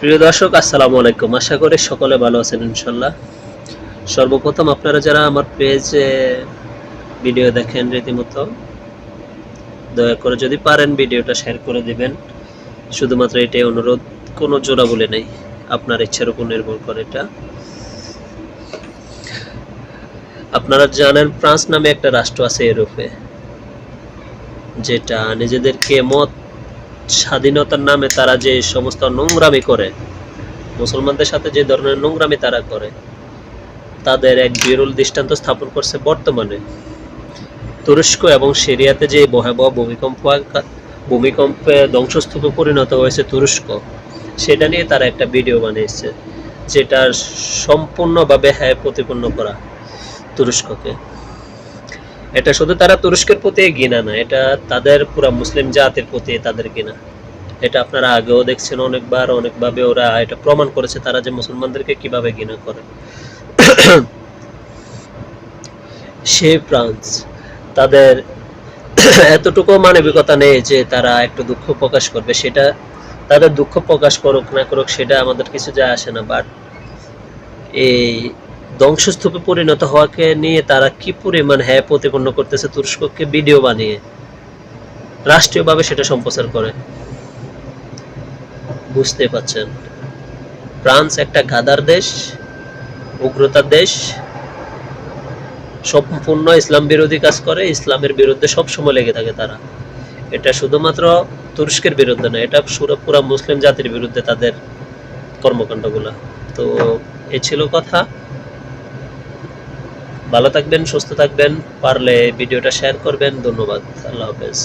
প্রিয় দর্শক, আসসালামু আলাইকুম। আশা করি সকলে ভালো আছেন ইনশাল্লাহ সর্বপ্রথম আপনারা যারা আমার পেজে ভিডিও দেখেন রীতিমতো, দয়া করে যদি পারেন ভিডিওটা শেয়ার করে দিবেন। শুধুমাত্র এটাই অনুরোধ, কোনো জোড়া বলে নেই। আপনার ইচ্ছার উপর নির্ভর করে এটা। আপনারা জানেন, ফ্রান্স নামে একটা রাষ্ট্র আছে ইউরোপে, যেটা নিজেদেরকে মত স্বাধীনতার নামে তারা যে সমস্ত নোংরামি করে, মুসলমানদের সাথে যে ধরনের নোংরামি তারা করে, তাদের এক বিরল দৃষ্টান্ত স্থাপন করছে বর্তমানে। তুরস্ক এবং সিরিয়াতে যে ভয়াবহ ভূমিকম্প ভূমিকম্পে ধ্বংসস্তূপে পরিণত হয়েছে তুরস্ক, সেটা নিয়ে তারা একটা ভিডিও বানিয়েছে যেটা সম্পূর্ণভাবে হ্যায় প্রতিপন্ন করা তুরস্ককে। এটা শুধু তারা তুরস্কের প্রতি ঘৃণা না, এটা তাদের পুরা মুসলিম জাতির প্রতি তাদের ঘৃণা। এটা আপনারা আগেও দেখছেন অনেকবার, অনেকভাবে ওরা এটা প্রমাণ করেছে তারা যে মুসলমানদেরকে কীভাবে ঘৃণা করে। সে ফ্রান্স, তাদের এতটুকু মানবিকতা নেই যে তারা একটু দুঃখ প্রকাশ করবে। সেটা তাদের দুঃখ প্রকাশ করুক না করুক, সেটা আমাদের কিছু যায় আসে না। বাট এই ধ্বংসস্তূপে পরিণত হওয়াকে নিয়ে তারা কি পরিমাণ হ্যাঁ প্রতিপন্ন করতেছে তুরস্ককে ভিডিও বানিয়ে? রাষ্ট্রীয়ভাবে সেটা সম্প্রচার করে। বুঝতে পাচ্ছেন। ফ্রান্স একটা গাদার দেশ, উগ্রতার দেশ। সম্পূর্ণ ইসলাম বিরোধী কাজ করে, ইসলামের বিরুদ্ধে সব সময় লেগে থাকে তারা। এটা শুধুমাত্র তুরস্কের বিরুদ্ধে না এটা পুরা মুসলিম জাতির বিরুদ্ধে তাদের কর্মকাণ্ডগুলো। তো এ ছিল কথা। ভালো থাকবেন সুস্থ থাকবেন পারলে ভিডিওটা শেয়ার করবেন। ধন্যবাদ আল্লাহ হাফেজ।